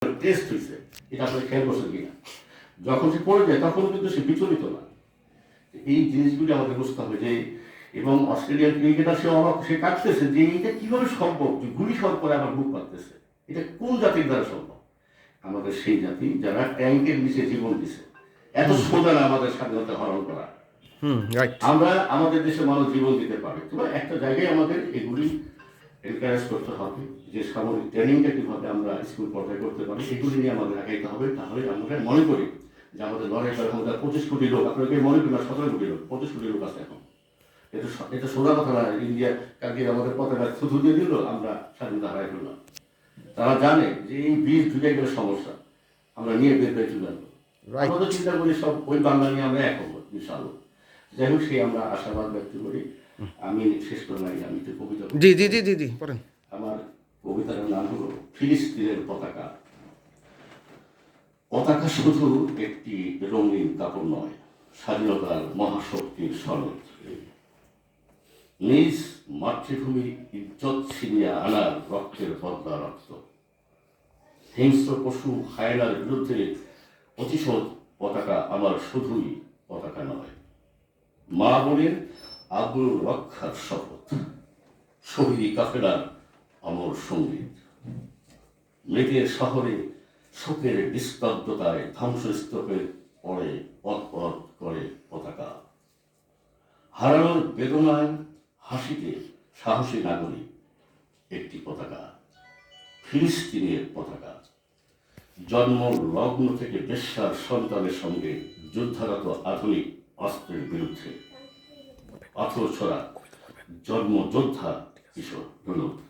Test হয়েছে এটা আপনার খেয়াল করছেন কিনা? যখন সে পড়ে যায় তখন কিন্তু সে বিচলিত না। এই জিনিসগুলি আমাদের বুঝতে হবে যে এবং অস্ট্রেলিয়ান ক্রিকেটার সে অবাক সে কাটতেছে যে এটা কীভাবে সম্ভব? যে গুলি সব করে আবার বুক পাচ্ছে এটা কোন জাতির দ্বারা সম্ভব? আমাদের সেই জাতি যারা ট্যাঙ্কের নিচে জীবন দিছে। এত সোজা না আমাদের স্বাধীনতা হরণ করা। হুম আমরা আমাদের দেশে মানুষ জীবন দিতে পারে। তবে একটা জায়গায় আমাদের এগুলি এনকারেজ করতে হবে। যে সামরিক ট্রেনিংটা কীভাবে আমরা স্কুল পর্যায়ে করতে পারি এগুলি নিয়ে আমাদের আগাইতে হবে। তাহলে আমরা মনে করি যে আমাদের লড়াই করার মধ্যে পঁচিশ কোটি লোক আপনাকে মনে করি না সতেরো কোটি লোক পঁচিশ কোটি লোক আছে এখন। এটা এটা সোজা কথা না ইন্ডিয়া কালকে আমাদের পতাকা থুতু দিয়ে দিল আমরা স্বাধীনতা হারাই ফেললাম। তারা জানে যে এই বীজ ঢুকে গেলে সমস্যা। আমরা নিয়ে বের হয়ে চলে আসব. আমরা চিন্তা করি সব ওই বাংলা নিয়ে আমরা এক হব ইনশাআল্লাহ। যাই হোক সেই আমরা আশাবাদ ব্যক্ত করি। আমি শেষ করে আমি তো কবিতা জি জি জি জি জি পড়েন। আমার কবিতার নাম হলো ফিলিস্তিনের পতাকা। পতাকা শুধু একটি রঙিন কাপড় নয় স্বাধীনতার মহাশক্তির সনদ নিজ মাতৃভূমি ইজ্জত ছিনিয়ে আনার রক্তের বদলা রক্ত। হিংস্র পশু হায়নার বিরুদ্ধে প্রতিশোধ পতাকা আমার শুধুই পতাকা নয়। মা বোনের আগুন রক্ষার শপথ শহীদি কাফেলার অমর সংগীত। মৃতের শহরে শোকের নিস্তব্ধতায় ধ্বংসস্তূপে পড়ে পথ পথ করে পতাকা। হারানোর বেদনায় হাসিতে সাহসী নাগরিক একটি পতাকা, ফিলিস্তিনের পতাকা। জন্ম লগ্ন থেকে বেশ্যার সন্তানের সঙ্গে যুদ্ধরত আধুনিক অস্ত্রের বিরুদ্ধে। পাথর ছড়া জন্ম যোদ্ধা কিশোর ধন্যবাদ।